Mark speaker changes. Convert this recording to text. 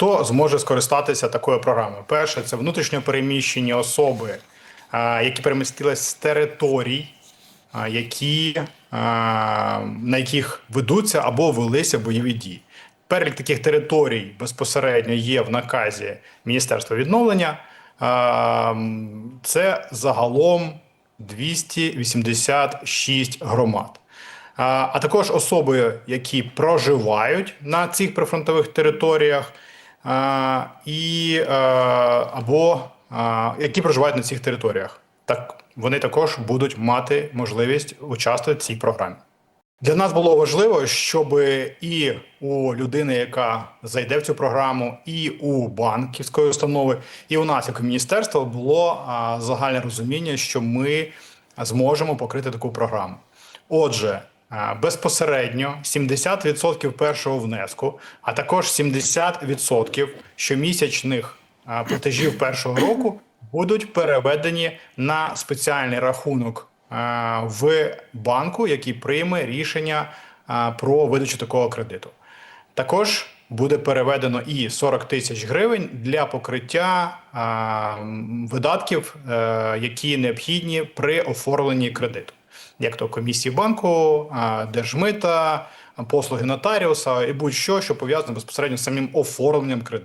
Speaker 1: хто зможе скористатися такою програмою? Перше, це внутрішньо переміщені особи, які перемістились з територій, які, на яких ведуться або велися бойові дії. Перелік таких територій безпосередньо є в наказі Міністерства відновлення. Це загалом 286 громад. А також особи, які проживають на цих прифронтових територіях, і, а, або які проживають на цих територіях. Так вони також будуть мати можливість участвувати в цій програмі. Для нас було важливо, щоб і у людини, яка зайде в цю програму, і у банківської установи, і у нас, як у міністерства, було загальне розуміння, що ми зможемо покрити таку програму. Отже, безпосередньо 70% першого внеску, а також 70% щомісячних платежів першого року будуть переведені на спеціальний рахунок в банку, який прийме рішення про видачу такого кредиту. Також буде переведено і 40 тисяч гривень для покриття видатків, е, які необхідні при оформленні кредиту, як то комісії банку, держмита, послуги нотаріуса і будь-що, що пов'язане безпосередньо з самим оформленням кредиту.